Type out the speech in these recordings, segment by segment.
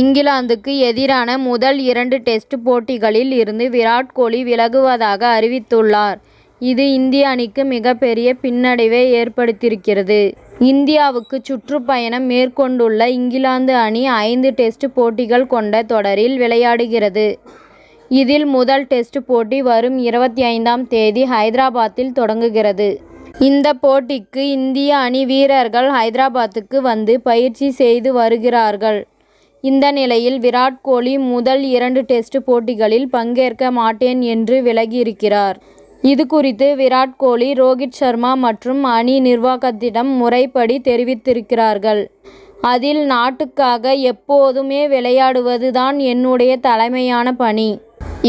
இங்கிலாந்துக்கு எதிரான முதல் இரண்டு டெஸ்ட் போட்டிகளில் இருந்து விராட் கோலி விலகுவதாக அறிவித்துள்ளார். இது இந்திய அணிக்கு மிகப்பெரிய பின்னடைவை ஏற்படுத்தியிருக்கிறது. இந்தியாவுக்கு சுற்றுப்பயணம் மேற்கொண்டுள்ள இங்கிலாந்து அணி ஐந்து டெஸ்ட் போட்டிகள் கொண்ட தொடரில் விளையாடுகிறது. இதில் முதல் டெஸ்ட் போட்டி வரும் இருபத்தி ஐந்தாம் தேதி ஹைதராபாத்தில் தொடங்குகிறது. இந்த போட்டிக்கு இந்திய அணி வீரர்கள் ஹைதராபாத்துக்கு வந்து பயிற்சி செய்து வருகிறார்கள். இந்த நிலையில் விராட் கோலி முதல் இரண்டு டெஸ்ட் போட்டிகளில் பங்கேற்க மாட்டேன் என்று விலகியிருக்கிறார். இதுகுறித்து விராட் கோலி ரோகித் சர்மா மற்றும் அணி நிர்வாகத்திடம் முறைப்படி தெரிவித்திருக்கிறார்கள். அதில் நாட்டுக்காக எப்போதுமே விளையாடுவது தான் என்னுடைய தலைமையான பணி.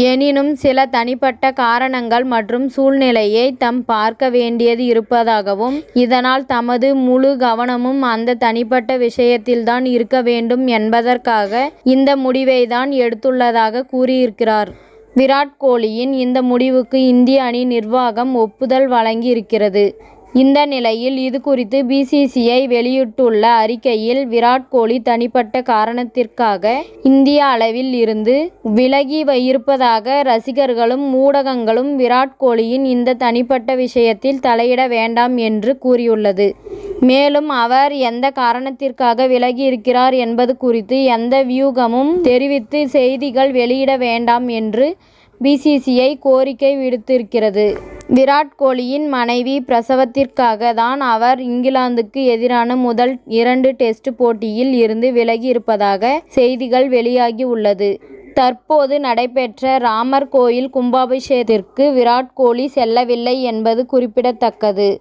எனினும் சில தனிப்பட்ட காரணங்கள் மற்றும் சூழ்நிலையை தாம் பார்க்க வேண்டியது இருப்பதாகவும் இதனால் தமது முழு கவனமும் அந்த தனிப்பட்ட விஷயத்தில் தான் இருக்க வேண்டும் என்பதற்காக இந்த முடிவை தான் எடுத்துள்ளதாக கூறியிருக்கிறார். விராட் கோலியின் இந்த முடிவுக்கு இந்திய அணி நிர்வாகம் ஒப்புதல் வழங்கி இருக்கிறது. இந்த நிலையில் இதுகுறித்து பிசிசிஐ வெளியிட்டுள்ள அறிக்கையில் விராட் கோலி தனிப்பட்ட காரணத்திற்காக இந்திய அளவில் இருந்து விலகி இருப்பதாக ரசிகர்களும் ஊடகங்களும் விராட் கோலியின் இந்த தனிப்பட்ட விஷயத்தில் தலையிட வேண்டாம் என்று கூறியுள்ளது. மேலும் அவர் எந்த காரணத்திற்காக விலகி இருக்கிறார் என்பது குறித்து எந்த வியூகமும் தெரிவித்து செய்திகள் வெளியிட வேண்டாம் என்று பிசிசிஐ கோரிக்கை விடுத்திருக்கிறது. விராட் கோலியின் மனைவி பிரசவத்திற்காக தான் அவர் இங்கிலாந்துக்கு எதிரான முதல் இரண்டு டெஸ்ட் போட்டியில் இருந்து விலகி இருப்பதாக செய்திகள் வெளியாகி உள்ளது. தற்போது நடைபெற்ற ராமர் கோயில் கும்பாபிஷேகத்திற்கு விராட் கோலி செல்லவில்லை என்பது குறிப்பிடத்தக்கது.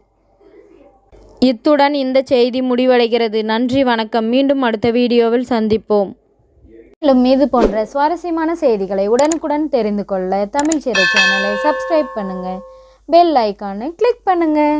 இத்துடன் இந்த செய்தி முடிவடைகிறது. நன்றி வணக்கம் மீண்டும் அடுத்த வீடியோவில் சந்திப்போம். மேலும் இது போன்ற சுவாரஸ்யமான செய்திகளை உடனுக்குடன் தெரிந்து கொள்ள தமிழ் சிறை சேனலை சப்ஸ்கிரைப் பண்ணுங்கள் பெல் ஐக்கானை கிளிக் பண்ணுங்கள்